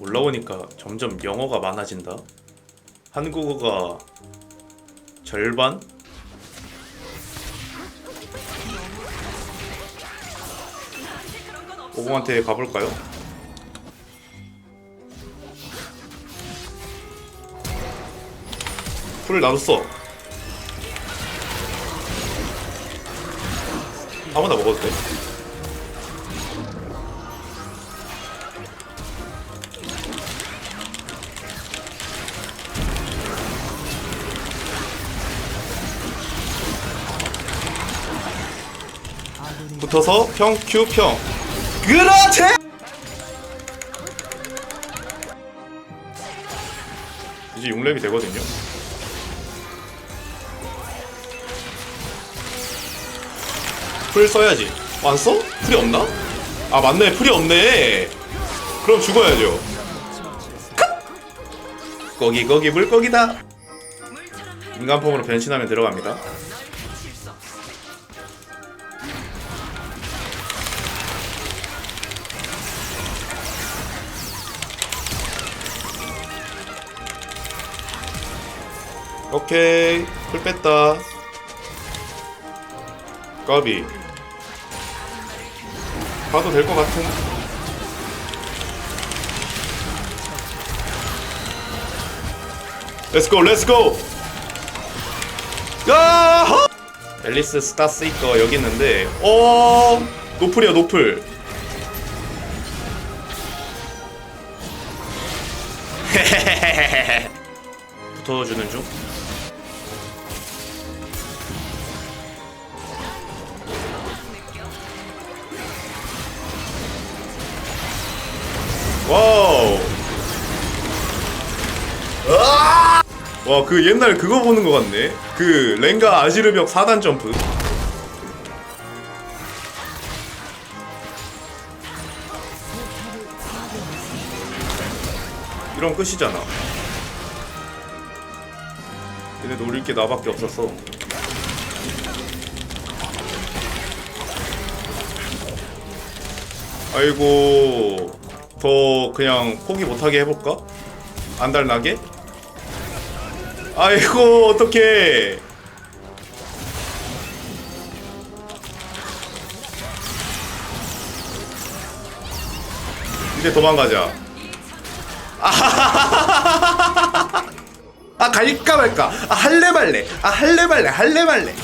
올라오니까 점점 영어가 많아진다. 한국어가 절반? 오공한테 가볼까요? 풀을 놔뒀어. 아무나 먹어도 돼. 붙어서 평, 큐, 평. 그렇지! 이제 6렙이 되거든요. 풀 써야지. 어, 안 써? 풀이 없나? 아, 맞네. 풀이 없네. 그럼 죽어야죠. 컷! 거기, 거기, 물고기다. 인간폼으로 변신하면 들어갑니다. 오케이. 풀 뺐다. 까비. 가도 될 것 같은. 렛츠고 렛츠고 야 앨리스 스타 세이커 여기 있는데 어 노플이야 노플. 붙어주는 중 와우. 와, 그 옛날 그거 보는 것 같네. 그 랭가 아지르벽 4단 점프. 이런 끝이잖아. 얘네 노릴 게 나밖에 없었어. 아이고 더 그냥 포기 못하게 해볼까? 안달나게? 아이고 어떡해. 이제 도망가자. 아 갈까 말까? 아 할래 말래. 아 할래 말래 할래 말래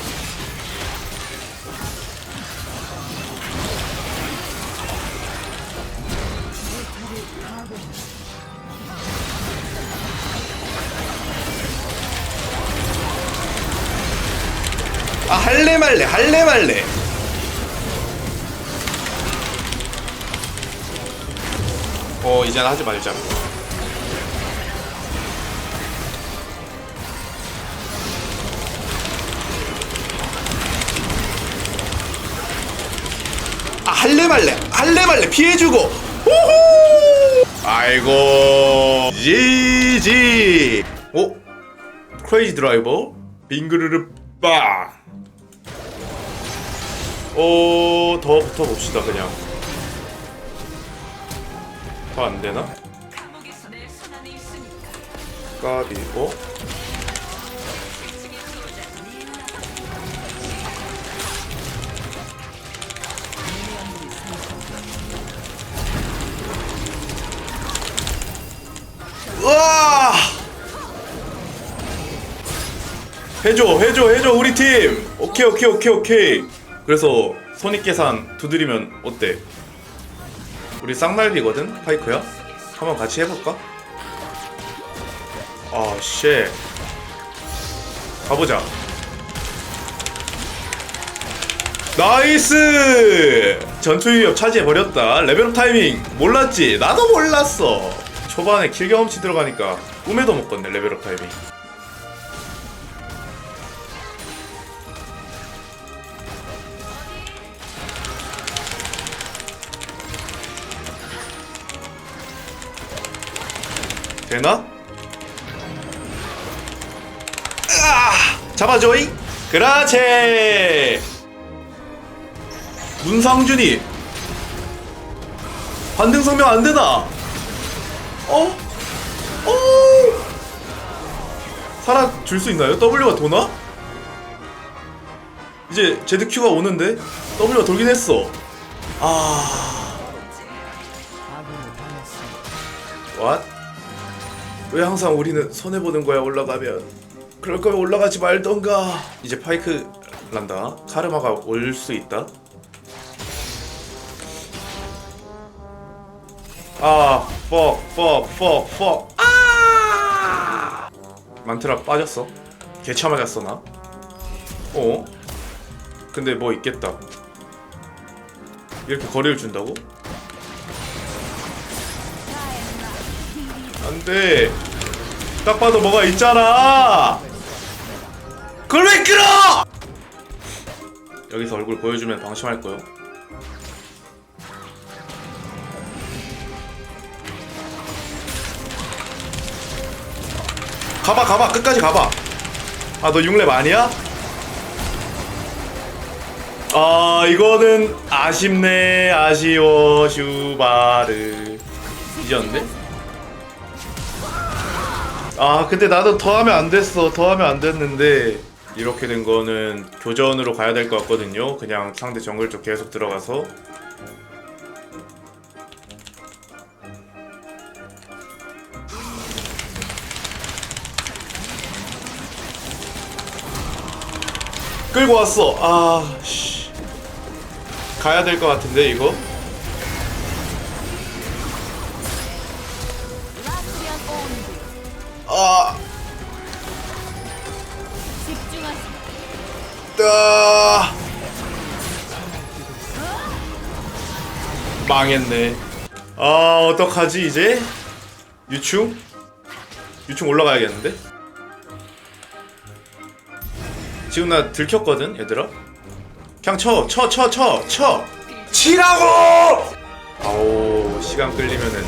아 할래 말래 할래 말래. 어 이제는 하지 말자. 아 할래 말래 할래 말래. 피해주고. 호호! 아이고. 지지. 오 크레이지 드라이버 빙그르르 빵 어, 더 붙어봅시다, 그냥. 더 안 되나? 까비, 어? 우와! 해줘, 해줘, 해줘, 우리 팀! 오케이, 오케이, 오케이, 오케이. 그래서 손익계산 두드리면 어때? 우리 쌍날비거든, 파이크야? 한번 같이 해볼까? 아, 쉣. 가보자. 나이스! 전투 위협 차지해버렸다. 레벨업 타이밍 몰랐지? 나도 몰랐어. 초반에 킬 경험치 들어가니까 꿈에도 못 꿨네, 레벨업 타이밍. 되나? 으아! 잡아줘잉! 그라체! 문상준이 반등 성명 안 되나? 어? 어? 살아 줄 수 있나요? W가 도나? 이제 제드 Q가 오는데 W가 돌긴 했어. 아. What? 왜 항상 우리는 손해 보는 거야 올라가면? 그럴 거면 올라가지 말던가. 이제 파이크 난다. 카르마가 올 수 있다. 아, fuck, fuck, fuck, fuck. 아! 만트라 빠졌어. 개차 맞았어 나. 어? 근데 뭐 있겠다. 이렇게 거리를 준다고? 안 돼. 딱 봐도 뭐가 있잖아. 그걸 왜 끌어? 여기서 얼굴 보여주면 방심할 거요. 가봐 가봐 끝까지 가봐. 아너 6렙 아니야? 아 이거는 아쉽네 아쉬워 슈바르 이겼는데? 아 근데 나도 더 하면 안 됐어. 더 하면 안 됐는데. 이렇게 된 거는 교전으로 가야 될 것 같거든요. 그냥 상대 정글 쪽 계속 들어가서. 끌고 왔어. 아 씨. 가야 될 것 같은데 이거 아. 따 망했네. 아 어떡하지 이제? 유충? 유충 올라가야겠는데? 지금 나 들켰거든 얘들아. 그냥 쳐 쳐 쳐 쳐 쳐. 치라고! 아오 시간 끌리면은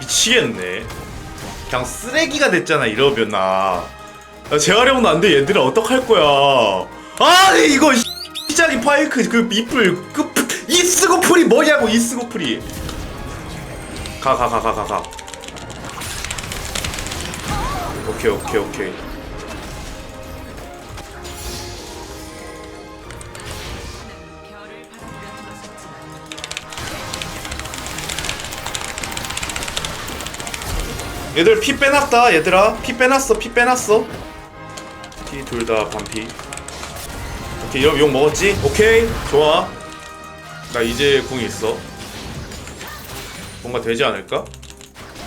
미치겠네. 그냥 쓰레기가 됐잖아 이러면 나. 나 재활용도 안 돼. 얘들아 어떡할 거야. 아 이거 시작이 파이크 그 이뿔 그 이스고풀이 뭐냐고 이스고풀이. 가 가 가 가 가 가. 오케이 오케이 오케이. 얘들 피 빼놨다 얘들아. 피 빼놨어 피 빼놨어. 피 둘 다 반피. 오케이 이러면 욕 먹었지? 오케이 좋아. 나 이제 궁이 있어. 뭔가 되지 않을까?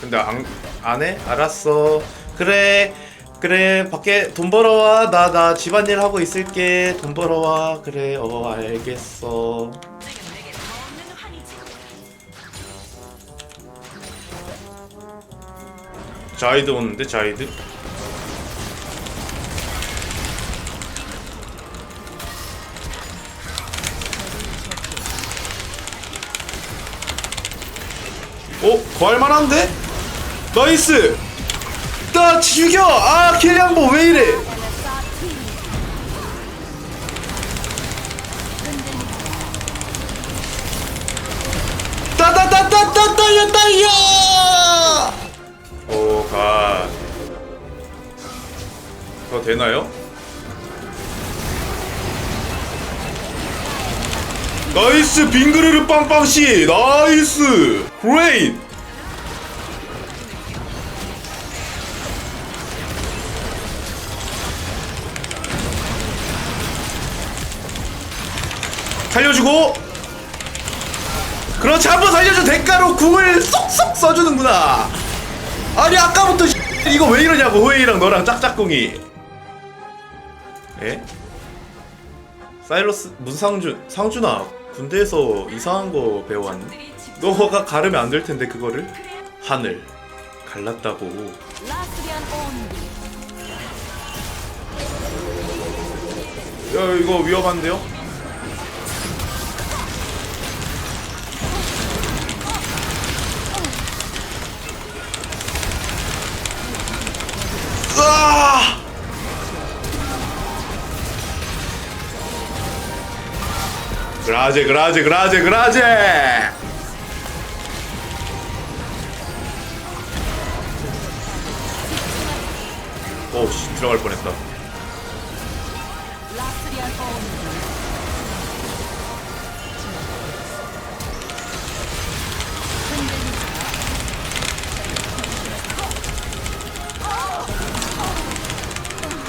근데 안, 안 해? 알았어. 그래 그래. 밖에 돈 벌어와. 나 나 집안일 하고 있을게. 돈 벌어와. 그래 어 알겠어 자이드 오는데 자이드 어? 구할만한데? 나이스! 나 죽여! 아 킬량보 왜 이래 따따따따따따야 따야! 되나요? 나이스 빙그르르 빵빵씨. 나이스. 그레이트 살려주고. 그렇지 한번 살려줘. 대가로 궁을 쏙쏙 써주는구나. 아니 아까부터 이거 왜 이러냐고 호에이랑 너랑 짝짝꿍이 오케이 사일러스 문상준 상준아 군대에서 이상한 거 배워왔니? 너가 가르면 안 될 텐데 그거를 하늘 갈랐다고 야 이거 위험한데요? 으아! 그라제 그라제 그라제 그라제 오씨 들어갈 뻔했다.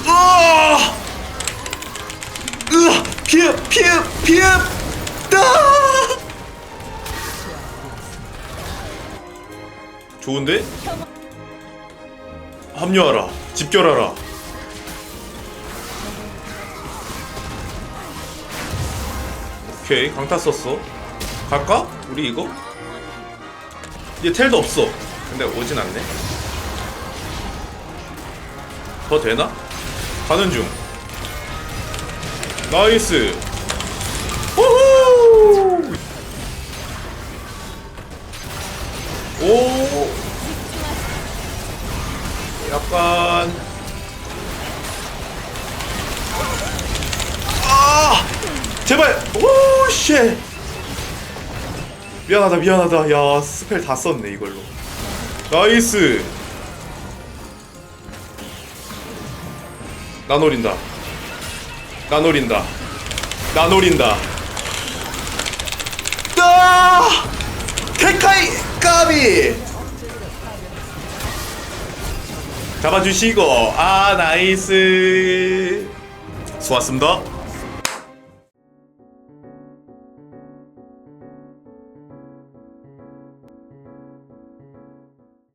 으아! 으아! 피읍 피읍 피읍 좋은데? 합류하라. 집결하라. 오케이 강타 썼어. 갈까? 우리 이거? 얘 텔도 없어. 근데 오진 않네. 더 되나? 가는 중. 나이스. 우후! 오 약간 아! 제발! 오 쉣! 미안하다 미안하다. 야 스펠 다 썼네 이걸로. 나이스! 나 노린다. 나 노린다. 나 노린다. 따 케카이 까비 잡아주시고. 아 나이스. 좋았습니다